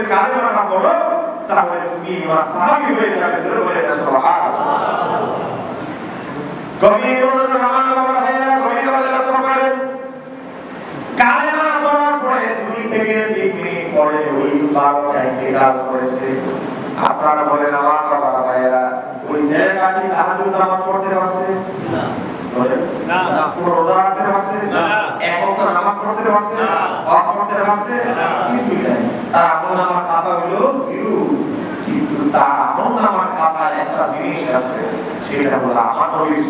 যদি কালেমাটা পড়ো তাহলে তুমি আমার সাহাবী হয়ে যাবে বলে কবি আপনারা বলেন, আমার বাবা ভাইরা ওই ছেলেটা কি তাহাজ্জুদ নামাজ পড়তে পারছে? না। না কোনো রোজা রাখতে পারছে না। এক ওয়াক্ত নামাজ পড়তে পারছে না। হজ করতে পারছে না। কিছুই নাই তার আমল নামার খাতা হলো জিরো কিন্তু তার আমল নামার খাতায় একটা জিনিস আছে সেটা হলো আমার নবীর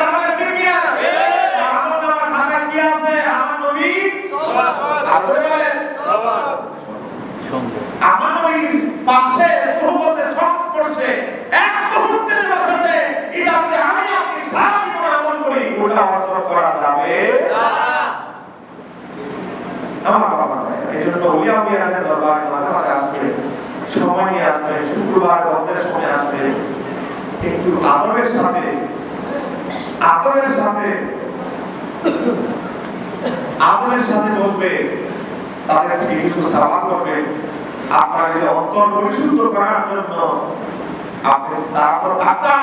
বাংলা কি কি আছে? তার আমল নামার খাতায় কি আছে আমার নবী আর বলে বলেন আমার ওই পাশে সহবতের সংস্পর্শে এক মুহূর্তের বসেছে এটা যদি আমি আপনি সারা জীবন আমল করি ওটা অর্জন করা যাবে আমার বাবা এই জন্য ওলিয়া উলিয়াদের দরবারে মাঝে মাঝে আসবে সময় নিয়ে আসবে, শুক্রবার বন্ধের সময় আসবে। একটু আদবের সাথে আদবের সাথে আদবের সাথে বসবে, তাদের থেকে কিছু সাবান করবে। আপনার যে অন্তর পরিশুদ্ধ করার জন্য আপনি তারপর আপনার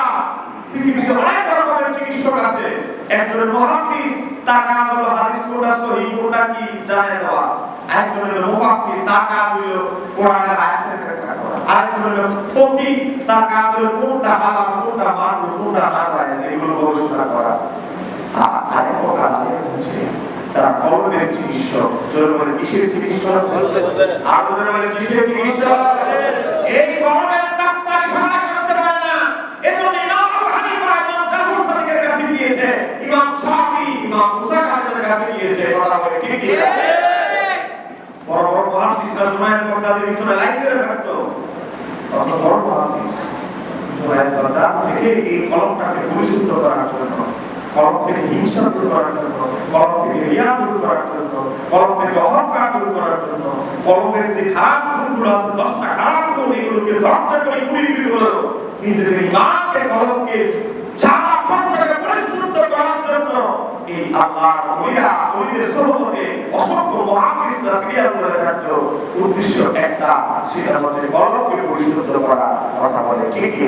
পৃথিবীতে অনেক রকমের চিকিৎসক আছে। একজনের মহাদিস, তার কাজ হলো হাদিস, কোনটা সহি, কোনটা কি জানাই দেওয়া একজনের মুফাসসির, তার কাজ হলো কোরআনের আয়াতের আরেকজন হলো ফকিহ তার কাজ হলো কোনটা হালাল কোনটা মাকরুহ কোনটা নাজায়েজ এগুলো গবেষণা করা আর আরেক প্রকার আলেম হচ্ছে যারা কলমের চিকিৎসক জোর বলে কিসের চিকিৎসক আর জোরে বলে কিসের চিকিৎসক এই কলমের ডাক্তার সহায় করতে পারে না এজন্য ইমাম আবু হানিফা ইমাম জাফর সাদিকের কাছে গিয়েছে ইমাম শাফি ইমাম মুসা কালিমের কাছে গিয়েছে কথা বলে ঠিক ঠিক বড় বড় মহাদিসরা জুনায়েদ বাগদাদির পিছনে লাইন ধরে থাকতো অত বড় মহাদিস করার জন্য কলম থেকে হিংসা করার জন্য কলম থেকে রিয়া করার জন্য কলম থেকে যে খারাপ গুণগুলো আছে দশটা এগুলোকে ধ্বংস নিজেদের ইমানকে কলমকে চারা ঠকটাকে এই আল্লাহ ওলিরা ওলিদের সহবতে অসংখ্য মহাদিসরা সিরিয়াল ধরে থাকতো। উদ্দেশ্য একটা সেটা হচ্ছে কলমকে পরিশুদ্ধ করা কথা বলে। ঠিক কি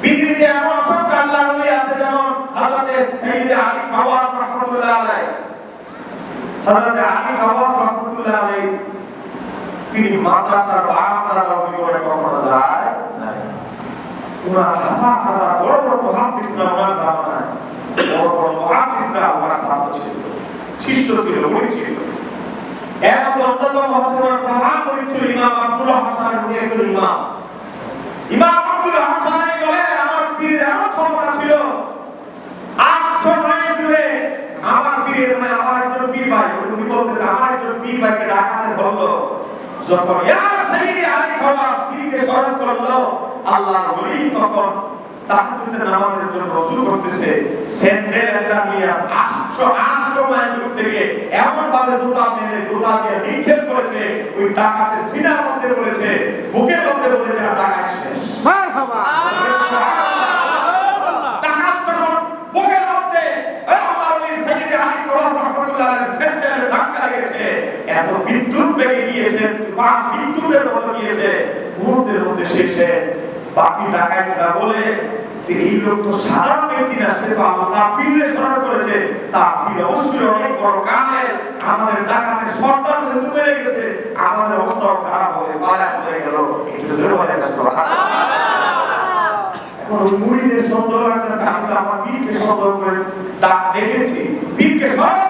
পৃথিবীতে এমন অসংখ্য আল্লাহ নবী আছে যেমন হযরতে সাইয়্যিদে আলী খাওয়াস রাহমাতুল্লাহ আলাইহি। হযরতে আলী খাওয়াস রাহমাতুল্লাহ আলাইহি তিনি মাদ্রাসার কখনো যায় নাই। উনার হাজার হাজার বড় বড় মুহাদ্দিসরা ওনার জামানায় বড় বড় মুহাদ্দিসরা ওনার ছাত্র ছিল শিষ্য ছিল ছিল এর অন্যতম ওনার প্রধান ছিল ইমাম আব্দুল হাসান উনি একজন ইমাম। ইমাম আব্দুল হাসানের গলে আমার পীরের এমন ক্ষমতা ছিল, আটশো মাইল দূরে আমার পীরের মানে আমার একজন পীর ভাই, উনি বলতেছে, আমার একজন পীর ভাইকে ডাকাতে ধরলো। যখন ইয়া সাইয়্যিদি আলী খাওয়াস পীরকে স্মরণ করল, আল্লাহর ওলি তখন তাহাজ্জুদের নামাজের জন্য ওযু করতেছে। স্যান্ডেল একটা নিয়ে 800 800 মাইল দূর থেকে এমন ভাবে জুতা মেরে জুতা দিয়ে নিক্ষেপ করেছে। ওই ডাকাতের সিনার মধ্যে পড়েছে বুকের মধ্যে পড়েছে আর ডাকাত শেষ। ডাকাত যখন বুকের মধ্যে আল্লাহর ওলি সাইয়্যিদি আলী খাওয়াস রাহমাতুল্লাহ আলাইহির স্যান্ডেলের ধাক্কা লেগেছে এত বিদ্যুৎ বেগে গিয়েছে তুফান বিদ্যুতের মতো গিয়েছে মুহূর্তের মধ্যে শেষে বাকি ডাকাতরা বলে যে এই লোক তো সাধারণ ব্যক্তি না, সে তো পীরের স্মরণ করেছে। তার পীর অবশ্যই অনেক বড় কানের আমাদের ডাকাতের সর্দার যেহেতু মেরে গেছে। আমাদের অবস্থাও খারাপ হবে। পায়া চলে গেল। এখন মুড়িদের সন্দেহ লাগতেছে আমি তো আমার পীরকে সন্দেহ করে ডাক দেখেছি। পীরকে এই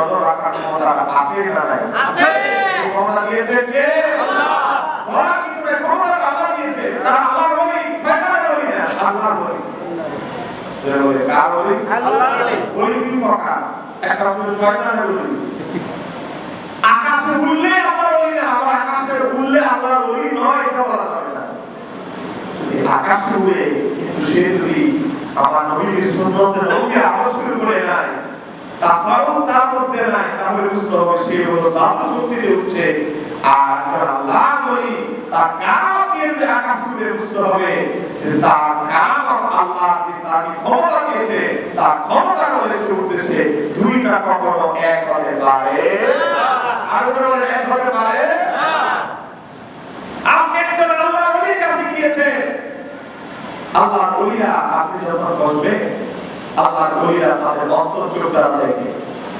নজর রাখার ক্ষমতা আছে না নাই। আছে ক্ষমতা আচ্ছা, দিয়েছে কে? আল্লাহ কিছু ক্ষমতা আল্লাহ দিয়েছে। তারা আল্লাহর বলি শয়তানের বলি না আল্লাহর বলি। বলে? কার বলি? আল্লাহর বলি। বলি দুই প্রকার। একটা শয়তানের বলি। আকাশে উড়লে আল্লাহর বলি না আকাশে উড়লে আল্লাহর বলি নয় এটা বলা যাবে না। আকাশে উড়ে কিন্তু সে যদি আমার নবীর সুন্দর আদর্শ তাছাড়াও তার মধ্যে নাই তাহলে বুঝতে হবে সে হলো জাদু শক্তিতে উঠছে। আর যারা আল্লাহ বলি, তার দিয়ে যদি আকাশে উড়ে বুঝতে হবে যে তার কারামত আল্লাহ যে তার ক্ষমতা দিয়েছে, তার ক্ষমতা বলে সে উঠতেছে দুইটা কখনো এক হতে পারে। আর কোনো এক হতে পারে? আপনি একজন আল্লাহ ওলির কাছে গিয়েছেন। আল্লাহ ওলিরা আপনি যখন বসবে আল্লাহ ওলিরা তাদের অন্তর্চোখ দ্বারা দেখে।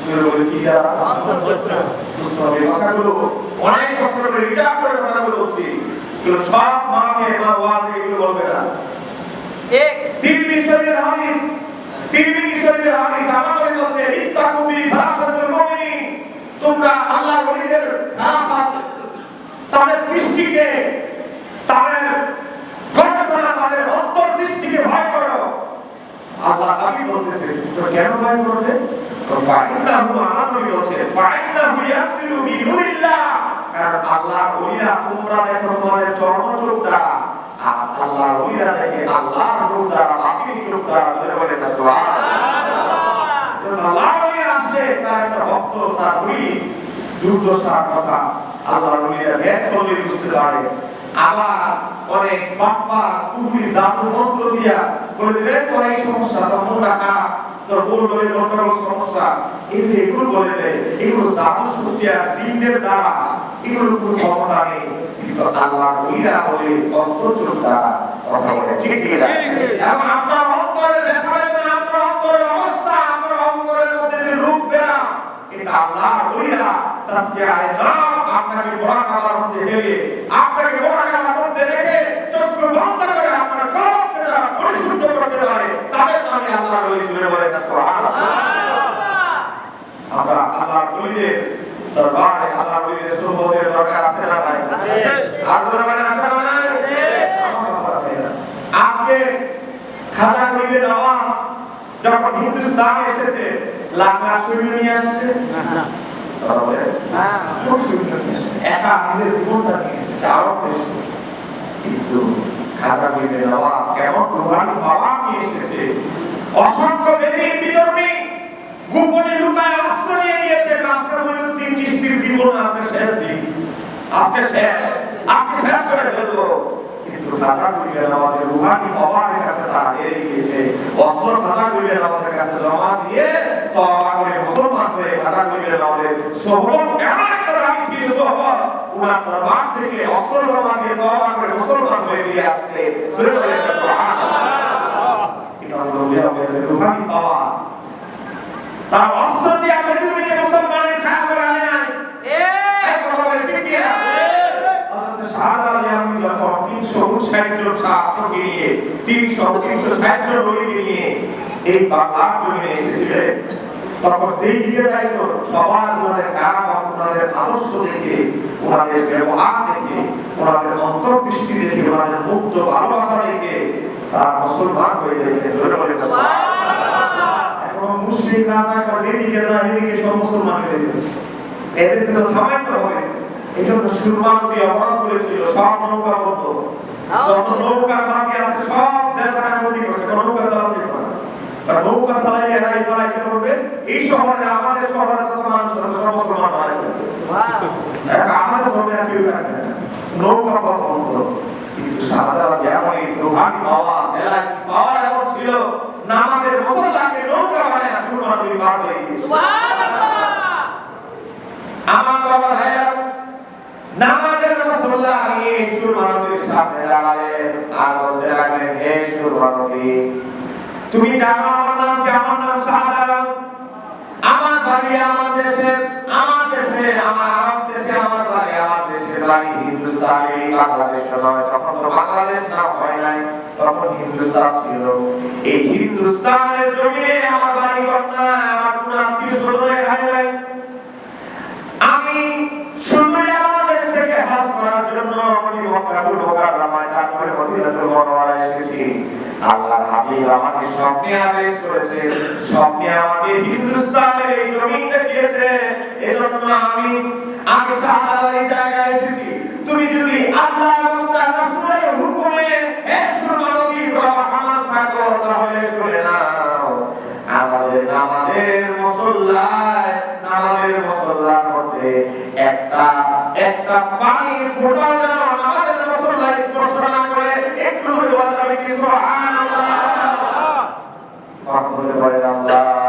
সুরে বলে কি দ্বারা অন্তর্চোখ। বুঝতে হবে কথাগুলো অনেক কষ্ট করে রিজার্ভ করে কথাগুলো বলছি। এগুলো সব মাকে মা ওয়াজে এগুলো বলবে না। ঠিক। তিরমিজি শরীফের হাদিস তিরমিজি শরীফের হাদিস আমার নবী বলছে ইত্তাকু বি ফারাসাতুল মুমিনিন। তোমরা আল্লাহর ওলিদের ফারাসাত তাদের দৃষ্টিকে তাদের গবেষণা তাদের অন্তর্দৃষ্টিকে ভয় করো আমি তো কেন ভয় করবে? ফাইন্নাহু নবী বলছে ফাইন্নাহু ইয়াতিলু বিনুরিল্লাহ কারণ আল্লাহ ওলিরা তোমরা দেখো তোমাদের চর্মচোখ দ্বারা আর আল্লাহ ওলিরা দেখে আল্লাহর নূর দ্বারা বাতিল চোখ দ্বারা বলে না, সুবহানাল্লাহ। আল্লাহ ওলিরা আসলে তার একটা ভক্ত, তার ওলি দুর্দশার কথা আল্লাহ ওলিরা ধ্যান করলে বুঝতে পারে। আবার অনেক বাপ্পা জাদু মন্ত্র দিয়া বলে দেবে তোর এই সমস্যা তোর সমস্যা। এই যে এগুলো বলে দেয় এগুলো জাদু শক্তি আর জিনদের দ্বারা এগুলো কোনো ক্ষমতা নেই। কিন্তু আল্লাহ বলে দ্বারা কথা বলে। ঠিক ঠিক এবং আপনার অন্তরে দেখা যাবে আপনার অন্তরের অবস্থা আপনার অন্তরের মধ্যে যে রূপ বেরা এটা আল্লাহ ওলিরা তাসবিহ আয় নাম আপনাকে মোরাকাবার মধ্যে ঢেলে আপনাকে মোরাকাবার মধ্যে রেখে চক্ষু বন্ধ করে আপনার কলবকে যারা পরিশুদ্ধ করতে পারে তাদের নামে আল্লাহর ওলি জুড়ে বলে না সুবহানাল্লাহ আমরা আল্লাহর ওলিদের দরবারে আল্লাহর ওলিদের সুবহতের দরকার আছে না নাই আছে। আর দরকার আছে না নাই আমার কথা ভাইরা। আজকে খাজা করিবে নওয়াজ যখন হিন্দুস্তানে এসেছে লাখ লাখ সৈন্য নিয়ে আসছে? না। এসেছে। একা নিজের জীবনটা নিয়ে এসেছে আরও কিন্তু খাজা করিবে নওয়াজ কেমন রুহানি বাবা নিয়ে এসেছে? অসংখ্য বেদিন বিধর্মী গোপনে লুকায় অস্ত্র নিয়ে নিয়েছে। আজকে মইনুদ্দিন চিশতির জীবন আজকে শেষ দিন। আজকে শেষ আজকে শেষ করে ফেলব খাজা করিবে নওয়াজের রুহানি বাবার কাছে তারা হেরে গিয়েছে অস্ত্র মুসলমান হয়ে খাজা করিবে নওয়াজের সোহবত এমন একটা দামি ছিল সোহবত উনার দরবার দিয়ে ফিরে আসতে করে সুবহানাল্লাহ এটা হলো উলিয়াউদের রুহানি পাওয়া তার অস্ত্র দিয়ে পৃথিবীকে মুসলমানের ছায়া করে আনে নাই ঠিক এক রকমের ঠিক কি না? হযরত শাহজালাল ইয়ামানি যখন 359 জন ছাত্রকে নিয়ে 300 360 জন রোগীকে নিয়ে এই বাংলার জমিনে এসেছিলেন। তখন যেই দিকে যাইতো সবার ওনাদের কাম, ওনাদের আদর্শ দেখে, ওনাদের ব্যবহার দেখে, ওনাদের অন্তর্দৃষ্টি দেখে, ওনাদের মুক্ত ভালোবাসা দেখে তারা মুসলমান হয়ে এখন মুসলিম রাজা যেদিকে যায় এদিকে সব মুসলমান হয়ে যেতেছে এদেরকে তো থামাইতে হবে। এই জন্য সুরমা নদী অবরোধ করেছিল সব নৌকা বন্ধ। যত নৌকার মাঝি আছে সব জেলখানায় বন্দি করছে কোনো নৌকা চালাতে পারে না। নৌকা চালাইলে এরা এই এসে করবে এই শহরে আমাদের শহরে যত মানুষ আছে সব মুসলমান মারা যাবে আমাদের ধর্মে আর কেউ থাকবে না। নৌকা পথ বন্ধ। কিন্তু শাহজালাল এমনই রুহানি পাওয়া বেলায় পাওয়ার এমন ছিল নামাজের মুসল্লাকে তুমি জানো আমার নাম কি? আমার নাম শাহজালাল। আমার বাড়ি আমার দেশে আমার দেশে, আমার আরব দেশে, আমার বাড়ি, আমার দেশের বাড়ি হিন্দুস্তানে বাংলাদেশ নয়। তখন তো বাংলাদেশ নাম হয় নাই। তখন হিন্দুস্তান ছিল। এই হিন্দুস্তানের জমিনে আমার বাড়ি ঘর নাই আমার কোন আত্মীয় স্বজন এখানে নাই। আমি শুধুই আমার দেশ থেকে হজ করার জন্য আমি মক্কাতুল মুকাররমায় তারপরে মদিনাতুল মুনাওয়ারায় এসেছি। আল্লাহ হাবিব আমাকে স্বপ্নে আদেশ করেছে স্বপ্নে আমাকে হিন্দুস্তানের এই জমিন দেখিয়েছে এজন্য আমি আমি শাহজালাল এই জায়গায় এসেছি। তুমি যদি আল্লাহ এবং তার রাসূলের হুকুমে এক সুরমানতি প্রবাহমান থাকো, তাহলে শুনে নাও, আমাদের নামাজের মুসল্লায়, নামাজের মুসল্লার মধ্যে একটা একটা পানির ফোঁটা যেন নামাজের মুসল্লায় স্পর্শ না করে, একটু হলে বাজাবে কি সুবহানাল্লাহ পাকলে বলেন আল্লাহুম্মা